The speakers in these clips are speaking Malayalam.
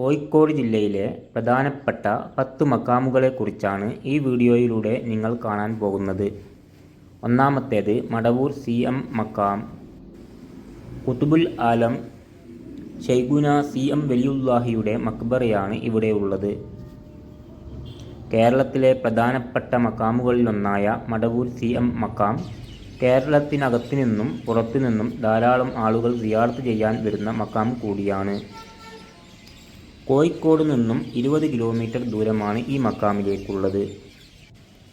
കോഴിക്കോട് ജില്ലയിലെ പ്രധാനപ്പെട്ട പത്ത് മക്കാമുകളെക്കുറിച്ചാണ് ഈ വീഡിയോയിലൂടെ നിങ്ങൾ കാണാൻ പോകുന്നത്. ഒന്നാമത്തേത് മടവൂർ സി എം മക്കാം. കുത്തുബുൽ ആലം ഷെയ്ഖുന സി എം വലിയുല്ലാഹിയുടെ മക്ബറയാണ് ഇവിടെയുള്ളത് കേരളത്തിലെ പ്രധാനപ്പെട്ട മക്കാമുകളിലൊന്നായ മടവൂർ സി എം മക്കാം കേരളത്തിനകത്തു നിന്നും പുറത്തു നിന്നും ധാരാളം ആളുകൾ സിയാർത്ത് ചെയ്യാൻ വരുന്ന മക്കാം കൂടിയാണ്. കോഴിക്കോട് നിന്നും ഇരുപത് കിലോമീറ്റർ ദൂരമാണ് ഈ മക്കാമിലേക്കുള്ളത്.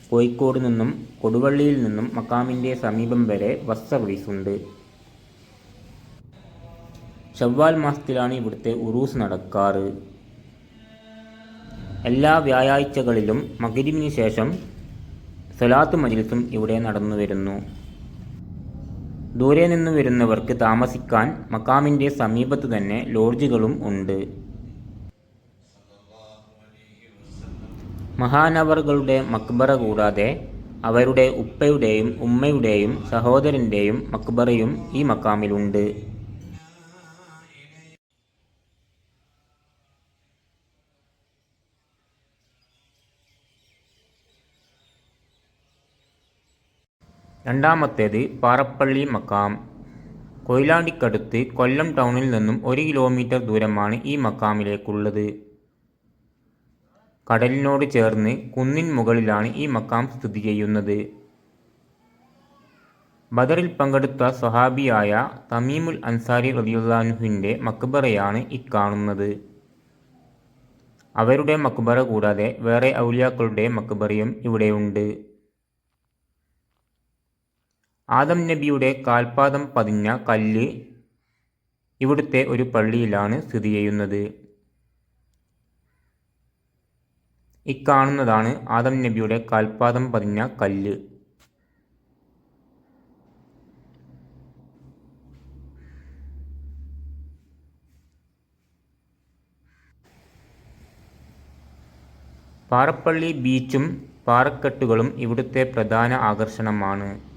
കോഴിക്കോട് നിന്നും കൊടുവള്ളിയിൽ നിന്നും മക്കാമിന്റെ സമീപം വരെ ബസ് സർവീസ് ഉണ്ട് ഷവ്വാൽ മാസത്തിലാണ് ഇവിടുത്തെ ഉറൂസ് നടക്കാറ്. എല്ലാ വ്യാഴാഴ്ചകളിലും മകരിമിന് ശേഷം സലാത്ത് മജിലിസും ഇവിടെ നടന്നു വരുന്നു. ദൂരെ നിന്ന് വരുന്നവർക്ക് താമസിക്കാൻ മക്കാമിന്റെ സമീപത്ത് തന്നെ ലോഡ്ജുകളും ഉണ്ട്. മഹാനവറുകളുടെ മക്ബറ കൂടാതെ അവരുടെ ഉപ്പയുടെയും ഉമ്മയുടെയും സഹോദരന്റെയും മക്ബറയും ഈ മക്കാമിലുണ്ട്. രണ്ടാമത്തേത് പാറപ്പള്ളി മക്കാം. കൊയിലാണ്ടിക്കടുത്ത് കൊല്ലം ടൗണിൽ നിന്നും ഒരു കിലോമീറ്റർ ദൂരമാണ് ഈ മക്കാമിലേക്കുള്ളത്. കടലിനോട് ചേർന്ന് കുന്നിൻ മുകളിലാണ് ഈ മക്കാം സ്ഥിതി ചെയ്യുന്നത്. ബദറിൽ പങ്കെടുത്ത സ്വഹാബിയായ തമീമുൽ അൻസാരി റബിയുല്ലാൻഹുവിന്റെ മക്ബറയാണ് ഇക്കാണുന്നത് അവരുടെ മക്ബറ കൂടാതെ വേറെ ഔലിയാക്കളുടെ മക്ബറയും ഇവിടെയുണ്ട്. ആദം നബിയുടെ കാൽപാദം പതിഞ്ഞ കല്ല് ഇവിടുത്തെ ഒരു പള്ളിയിലാണ് സ്ഥിതി ചെയ്യുന്നത്. ഇക്കാണുന്നതാണ് ആദം നബിയുടെ കാൽപാദം പതിഞ്ഞ കല്ല്. പാറപ്പള്ളി ബീച്ചും പാറക്കെട്ടുകളും ഇവിടുത്തെ പ്രധാന ആകർഷണമാണ്.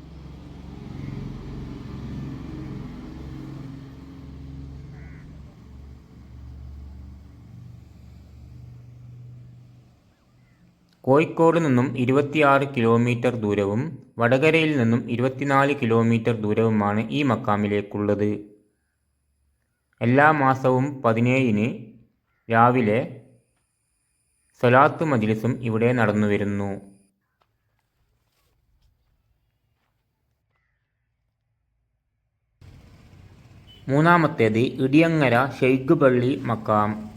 കോഴിക്കോട് നിന്നും ഇരുപത്തിയാറ് കിലോമീറ്റർ ദൂരവും വടകരയിൽ നിന്നും ഇരുപത്തിനാല് കിലോമീറ്റർ ദൂരവുമാണ് ഈ മക്കാമിലേക്കുള്ളത്. എല്ലാ മാസവും പതിനേഴിന് രാവിലെ സൊലാത്ത് മജ്ലിസും ഇവിടെ നടന്നു വരുന്നു. മൂന്നാമത്തേത് ഇടിയങ്ങര ഷെയ്ഖ് പള്ളി മക്കാം.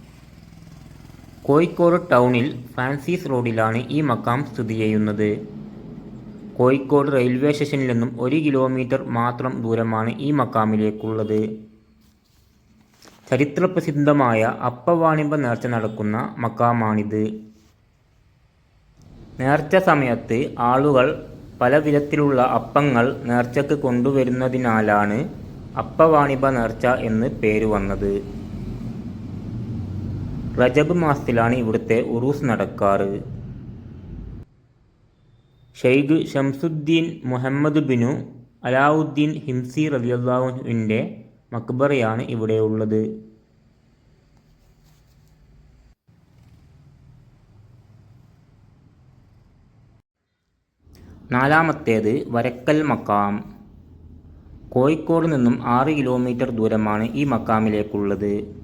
കോഴിക്കോട് ടൗണിൽ ഫ്രാൻസിസ് റോഡിലാണ് ഈ മക്കാം സ്ഥിതി ചെയ്യുന്നത്. കോഴിക്കോട് റെയിൽവേ സ്റ്റേഷനിൽ നിന്നും ഒരു കിലോമീറ്റർ മാത്രം ദൂരമാണ് ഈ മക്കാമിലേക്കുള്ളത്. ചരിത്രപ്രസിദ്ധമായ അപ്പവാണിമ്പ നേർച്ച നടക്കുന്ന മക്കാമാണിത്. നേർച്ച സമയത്ത് ആളുകൾ പല വിധത്തിലുള്ള അപ്പങ്ങൾ നേർച്ചക്ക് കൊണ്ടുവരുന്നതിനാലാണ് അപ്പവാണിപ നേർച്ച എന്ന് പേര് വന്നത്. റജബ് മാസത്തിലാണ് ഇവിടുത്തെ ഉറൂസ് നടക്കാറ്. ഷെയ്ഖ് ഷംസുദ്ദീൻ മുഹമ്മദ് ബിനു അലാവുദ്ദീൻ ഹിംസി റലിയുള്ളാഹുവിന്റെ മക്ബറയാണ് ഇവിടെയുള്ളത് നാലാമത്തേത് വരക്കൽ മക്കാം. കോഴിക്കോട് നിന്നും ആറ് കിലോമീറ്റർ ദൂരമാണ് ഈ മക്കാമിലേക്കുള്ളത്.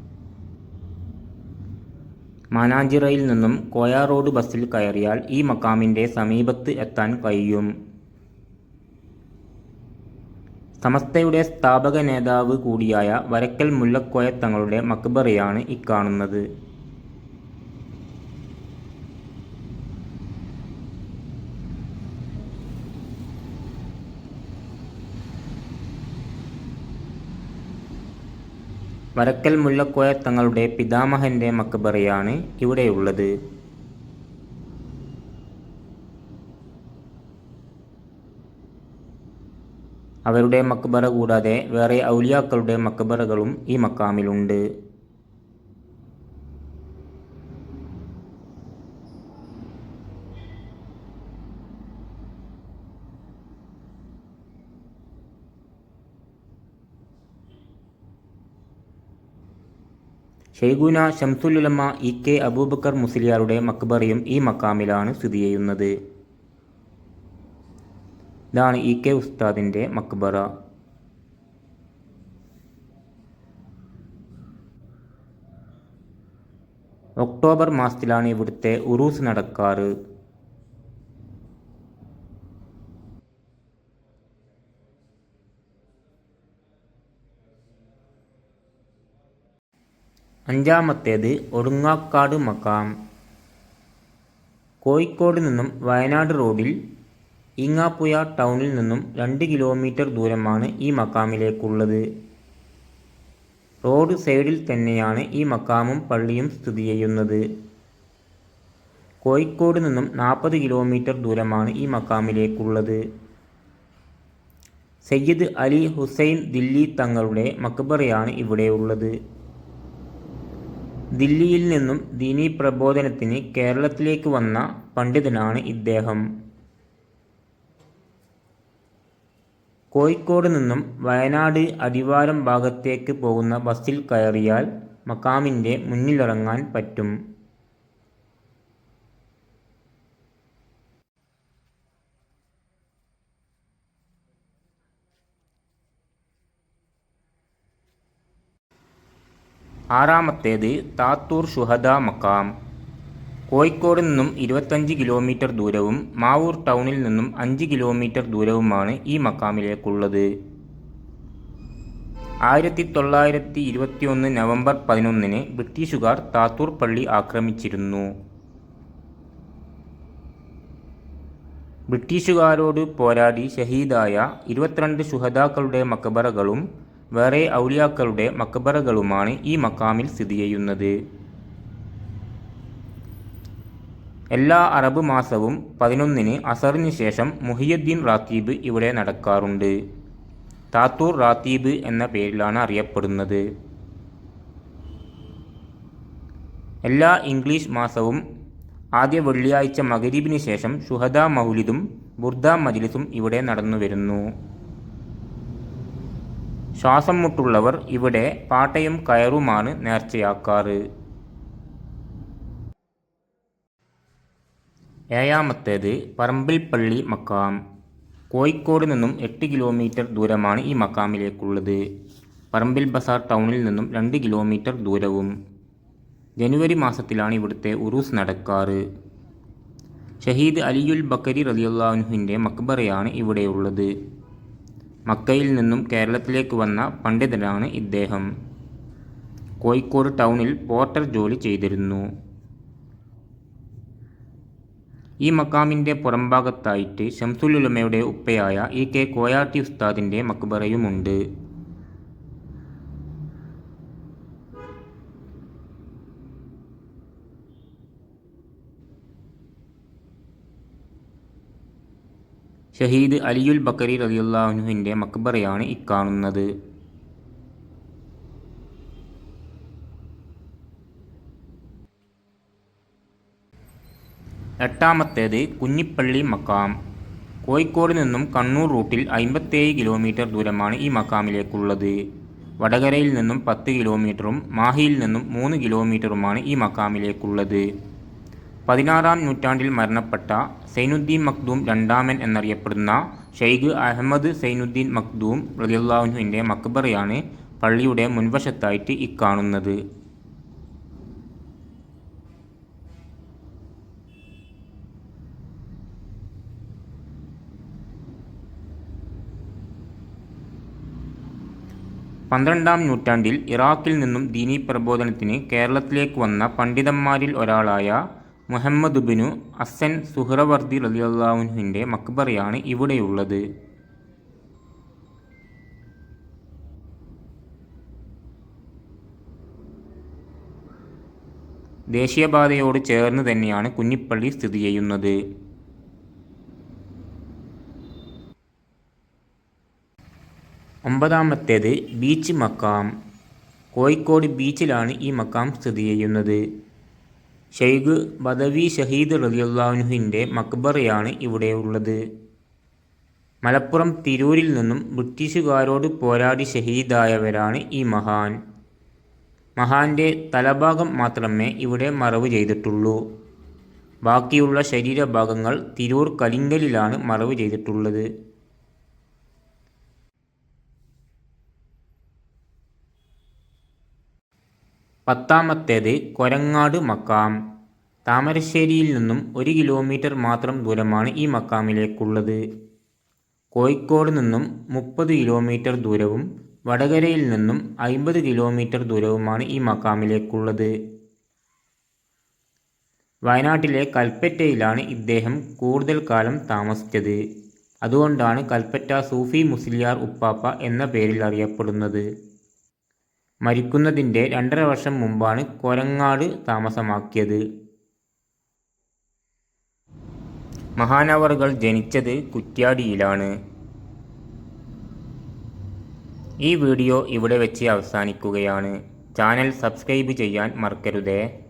മാനാഞ്ചിറയിൽ നിന്നും കോയ റോഡ് ബസ്സിൽ കയറിയാൽ ഈ മക്കാമിന്റെ സമീപത്ത് എത്താൻ കഴിയും. സമസ്തയുടെ സ്ഥാപക നേതാവ് കൂടിയായ വരക്കൽ മുല്ലക്കോയ തങ്ങളുടെ മക്ബറയാണ് ഇക്കാണുന്നത്. വരക്കൽ മുല്ലക്കോയ തങ്ങളുടെ പിതാമഹന്റെ മക്ബറയാണ് ഇവിടെയുള്ളത്. അവരുടെ മക്ബറ കൂടാതെ വേറെ ഔലിയാക്കളുടെ മക്ബറകളും ഈ മക്കാമിലുണ്ട്. ഷെയ്ഖുന ഷംസുലുലമ ഇ കെ അബൂബക്കർ മുസ്ലിയാരുടെ മക്ബറയും ഈ മക്കാമിലാണ് സ്ഥിതി ചെയ്യുന്നത്. ഇതാണ് ഇ കെ ഉസ്താദിന്റെ മക്ബറ. ഒക്ടോബർ മാസത്തിലാണ് ഇവിടുത്തെ ഉറൂസ് നടക്കാറ്. അഞ്ചാമത്തേത് ഒടുങ്ങാക്കാട് മക്കാം. കോഴിക്കോട് നിന്നും വയനാട് റോഡിൽ ഈങ്ങാപ്പുയ ടൗണിൽ നിന്നും രണ്ട് കിലോമീറ്റർ ദൂരമാണ് ഈ മക്കാമിലേക്കുള്ളത്. റോഡ് സൈഡിൽ തന്നെയാണ് ഈ മക്കാമും പള്ളിയും സ്ഥിതി ചെയ്യുന്നത്. കോഴിക്കോട് നിന്നും നാൽപ്പത് കിലോമീറ്റർ ദൂരമാണ് ഈ മക്കാമിലേക്കുള്ളത്. സയ്യിദ് അലി ഹുസൈൻ ദില്ലി തങ്ങളുടെ മക്ബറയാണ് ഇവിടെയുള്ളത്. ദില്ലിയിൽ നിന്നും ദീനീ പ്രബോധനത്തിന് കേരളത്തിലേക്ക് വന്ന പണ്ഡിതനാണ് ഇദ്ദേഹം. കോഴിക്കോട് നിന്നും വയനാട് അടിവാരം ഭാഗത്തേക്ക് പോകുന്ന ബസ്സിൽ കയറിയാൽ മക്കാമിന്റെ മുന്നിലിറങ്ങാൻ പറ്റും. ആറാമത്തേത് താത്തൂർ ഷുഹദ മക്കാം കോഴിക്കോട് നിന്നും ഇരുപത്തഞ്ച് കിലോമീറ്റർ ദൂരവും മാവൂർ ടൗണിൽ നിന്നും അഞ്ച് കിലോമീറ്റർ ദൂരവുമാണ് ഈ മക്കാമിലേക്കുള്ളത് ആയിരത്തി തൊള്ളായിരത്തി ഇരുപത്തിയൊന്ന് നവംബർ പതിനൊന്നിന് ബ്രിട്ടീഷുകാർ താത്തൂർ പള്ളി ആക്രമിച്ചിരുന്നു. ബ്രിട്ടീഷുകാരോട് പോരാടി ഷഹീദായ ഇരുപത്തിരണ്ട് ശുഹദാക്കളുടെ മക്കബറകളും വേറെ ഔലിയാക്കളുടെ മക്കബറകളുമാണ് ഈ മക്കാമിൽ സ്ഥിതി ചെയ്യുന്നത്. എല്ലാ അറബ് മാസവും പതിനൊന്നിന് അസറിന് ശേഷം മുഹിയുദ്ദീൻ റാത്തീബ് ഇവിടെ നടക്കാറുണ്ട്. താത്തൂർ റാത്തീബ് എന്ന പേരിലാണ് അറിയപ്പെടുന്നത്. എല്ലാ ഇംഗ്ലീഷ് മാസവും ആദ്യ വെള്ളിയാഴ്ച മകരീബിന് ശേഷം ഷുഹദ മൗലിദും ബുർദ മജ്ലിസും ഇവിടെ നടന്നുവരുന്നു. ശ്വാസം മുട്ടുള്ളവർ ഇവിടെ പാട്ടയും കയറുമാണ് നേർച്ചയാക്കാറ്. ഏഴാമത്തേത് പറമ്പിൽപ്പള്ളി മക്കാം. കോഴിക്കോട് നിന്നും എട്ട് കിലോമീറ്റർ ദൂരമാണ് ഈ മക്കാമിലേക്കുള്ളത്. പറമ്പിൽ ബസാർ ടൗണിൽ നിന്നും രണ്ട് കിലോമീറ്റർ ദൂരവും. ജനുവരി മാസത്തിലാണ് ഇവിടുത്തെ ഉറൂസ് നടക്കാറ്. ഷഹീദ് അലിയുൽ ബക്കരി റലിയുല്ലാഹുവിന്റെ മക്ബറയാണ് ഇവിടെയുള്ളത്. മക്കയിൽ നിന്നും കേരളത്തിലേക്ക് വന്ന പണ്ഡിതനാണ് ഇദ്ദേഹം. കോഴിക്കോട് ടൗണിൽ പോർട്ടർ ജോലി ചെയ്തിരുന്നു. ഈ മക്കാമിന്റെ പുറംഭാഗത്തായിട്ട് ഷംസുലുലമയുടെ ഉപ്പയായ ഇ കെ കോയാട്ടി ഉസ്താദിന്റെ മക്ബറയുമുണ്ട്. ഷഹീദ് അലിയുൽ ബക്കരി റലിയുല്ലാഹുവിന്റെ മക്ബറയാണ് ഇക്കാണുന്നത് എട്ടാമത്തേത് കുഞ്ഞിപ്പള്ളി മക്കാം. കോഴിക്കോട് നിന്നും കണ്ണൂർ റൂട്ടിൽ അമ്പത്തേഴ് കിലോമീറ്റർ ദൂരമാണ് ഈ മക്കാമിലേക്കുള്ളത്. വടകരയിൽ നിന്നും പത്ത് കിലോമീറ്ററും മാഹിയിൽ നിന്നും മൂന്ന് കിലോമീറ്ററുമാണ് ഈ മക്കാമിലേക്കുള്ളത്. പതിനാറാം നൂറ്റാണ്ടിൽ മരണപ്പെട്ട സൈനുദ്ദീൻ മഖ്ദൂം രണ്ടാമൻ എന്നറിയപ്പെടുന്ന ഷെയ്ഖ് അഹമ്മദ് സൈനുദ്ദീൻ മഖ്ദൂം റലിയുല്ലാഹുവിന്റെ മക്ബറയാണ് പള്ളിയുടെ മുൻവശത്തായിട്ട് ഇക്കാണുന്നത് പന്ത്രണ്ടാം നൂറ്റാണ്ടിൽ ഇറാഖിൽ നിന്നും ദീനീ പ്രബോധനത്തിന് കേരളത്തിലേക്ക് വന്ന പണ്ഡിതന്മാരിൽ ഒരാളായ മുഹമ്മദ് ബിനു അസൻ സുഹ്റവർദി റലിയുല്ലാഹുവിന്റെ മക്ബറയാണ് ഇവിടെയുള്ളത്. ദേശീയപാതയോട് ചേർന്ന് തന്നെയാണ് കുഞ്ഞിപ്പള്ളി സ്ഥിതി ചെയ്യുന്നത്. ഒമ്പതാമത്തേത് ബീച്ച് മക്കാം. കോഴിക്കോട് ബീച്ചിലാണ് ഈ മക്കാം സ്ഥിതി ചെയ്യുന്നത്. ഷെയ്ഖ് ബദവി ഷഹീദ് റലിയുല്ലാഹുവിന്റെ മക്ബറയാണ് ഇവിടെയുള്ളത് മലപ്പുറം തിരൂരിൽ നിന്നും ബ്രിട്ടീഷുകാരോട് പോരാടി ഷഹീദായവരാണ് ഈ മഹാൻ. മഹാന്റെ തലഭാഗം മാത്രമേ ഇവിടെ മറവ് ചെയ്തിട്ടുള്ളൂ. ബാക്കിയുള്ള ശരീരഭാഗങ്ങൾ തിരൂർ കലിങ്കലിലാണ് മറവ് ചെയ്തിട്ടുള്ളത്. പത്താമത്തേത് കൊരങ്ങാട് മക്കാം. താമരശ്ശേരിയിൽ നിന്നും ഒരു കിലോമീറ്റർ മാത്രം ദൂരമാണ് ഈ മക്കാമിലേക്കുള്ളത്. കോഴിക്കോട് നിന്നും മുപ്പത് കിലോമീറ്റർ ദൂരവും വടകരയിൽ നിന്നും അയിമ്പത് കിലോമീറ്റർ ദൂരവുമാണ് ഈ മക്കാമിലേക്കുള്ളത്. വയനാട്ടിലെ കൽപ്പറ്റയിലാണ് ഇദ്ദേഹം കൂടുതൽ കാലം താമസിച്ചത്. അതുകൊണ്ടാണ് കൽപ്പറ്റ സൂഫി മുസ്ലിയാർ ഉപ്പാപ്പ എന്ന പേരിൽ അറിയപ്പെടുന്നത്. മരിക്കുന്നതിന്റെ രണ്ടര വർഷം മുമ്പാണ് കൊരങ്ങാട് താമസമാക്കിയത്. മഹാനവറുകൾ ജനിച്ചത് കുറ്റ്യാടിയിലാണ്. ഈ വീഡിയോ ഇവിടെ വെച്ച് അവസാനിക്കുകയാണ്. ചാനൽ സബ്സ്ക്രൈബ് ചെയ്യാൻ മറക്കരുതേ.